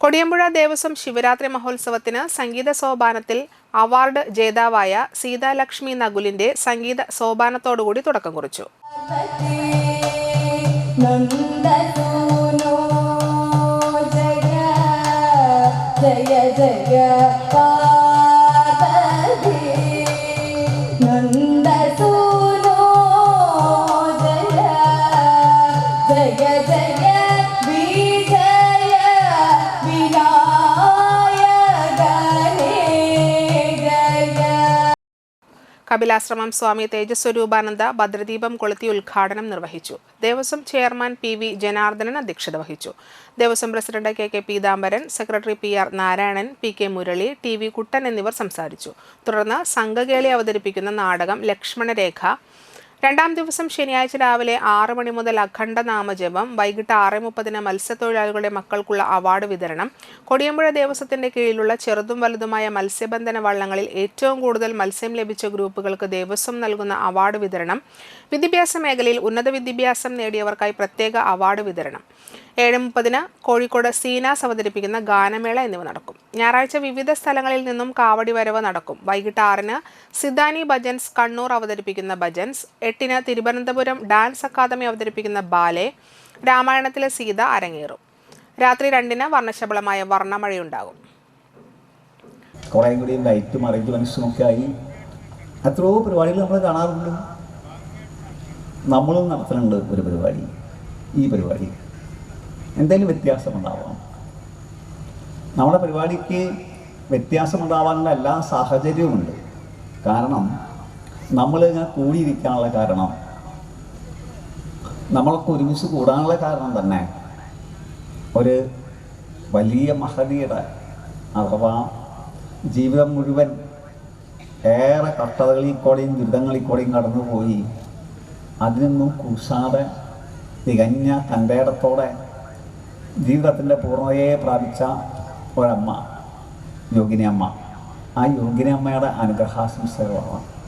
കൊടിയമ്പുഴ ദേവസ്വം ശിവരാത്രി മഹോത്സവത്തിന് സംഗീത സോപാനത്തിൽ അവാർഡ് ജേതാവായ സീതാലക്ഷ്മി നകുലിന്റെ സംഗീത സോപാനത്തോടുകൂടി തുടക്കം കുറിച്ചു. ജയ ജയ ജയ കപിലാശ്രമം സ്വാമി തേജസ്വരൂപാനന്ദ ഭദ്രദീപം കൊളുത്തി ഉദ്ഘാടനം നിർവഹിച്ചു. Devaswom chairman P V Janardhanan അധ്യക്ഷത വഹിച്ചു. Devaswom president K K Peethambaran secretary P R Narayanan P K Murali T V Kuttan എന്നിവർ സംസാരിച്ചു. തുടർന്ന് സംഘകേളി അവതരിപ്പിക്കുന്ന നാടകം ലക്ഷ്മണരേഖ രണ്ടാം ദിവസം ശനിയാഴ്ച രാവിലെ ആറ് മണി മുതൽ അഖണ്ഡ നാമജപം വൈകിട്ട് ആറ് മുപ്പതിന് മത്സ്യത്തൊഴിലാളികളുടെ മക്കൾക്കുള്ള അവാർഡ് വിതരണം. കൊടിയമ്പുഴ ദേവസ്വത്തിന്റെ കീഴിലുള്ള ചെറുതും വലുതുമായ മത്സ്യബന്ധന വള്ളങ്ങളിൽ ഏറ്റവും കൂടുതൽ മത്സ്യം ലഭിച്ച ഗ്രൂപ്പുകൾക്ക് ദേവസ്വം നൽകുന്ന അവാർഡ് വിതരണം. വിദ്യാഭ്യാസ മേഖലയിൽ ഉന്നത വിദ്യാഭ്യാസം നേടിയവർക്കായി പ്രത്യേക അവാർഡ് വിതരണം. ഏഴ് മുപ്പതിന് കോഴിക്കോട് സീനാസ് അവതരിപ്പിക്കുന്ന ഗാനമേള എന്നിവ നടക്കും. ഞായറാഴ്ച വിവിധ സ്ഥലങ്ങളിൽ നിന്നും കാവടി വരവ് നടക്കും. വൈകിട്ട് ആറിന് സിദാനി ഭജൻസ് കണ്ണൂർ അവതരിപ്പിക്കുന്ന ഭജൻസ് എട്ടിന് തിരുവനന്തപുരം ഡാൻസ് അക്കാദമി അവതരിപ്പിക്കുന്ന ബാലെ രാമായണത്തിലെ സീത അരങ്ങേറും. രാത്രി രണ്ടിന് വർണശബളമായ വർണമഴയുണ്ടാകും. കുറേ കൂടി ലൈറ്റും അറേഞ്ച്മെന്റ്സും ഒക്കെ ആയി എത്രയോ പരിപാടികൾ നമ്മൾ കാണാറുണ്ട്. നമ്മളും നടത്തുന്നുണ്ട് ഒരു പരിപാടി. ഈ പരിപാടി. എന്തെങ്കിലും വ്യത്യാസമുണ്ടാവാം. നമ്മുടെ പരിപാടിക്ക് വ്യത്യാസമുണ്ടാവാനുള്ള എല്ലാ സാഹചര്യവുമുണ്ട്. കാരണം നമ്മൾ ഇങ്ങനെ കൂടിയിരിക്കാനുള്ള കാരണം നമ്മളൊക്കെ ഒരുമിച്ച് കൂടാനുള്ള കാരണം തന്നെ ഒരു വലിയ മഹതിയുടെ അഥവാ ജീവിതം മുഴുവൻ ഏറെ കഷ്ടതകളിൽ കൂടെയും ദുരിതങ്ങളിൽ കൂടെയും കടന്നുപോയി അതിനൊന്നും കൂസാതെ തികഞ്ഞ തന്റെയിടത്തോടെ ജീവിതത്തിന്റെ പൂർണതയെ പ്രാപിച്ച ഒരമ്മ യോഗിനി അമ്മ ആ യോഗിനി അമ്മയുടെ അനുഗ്രഹാശംസകളാണ്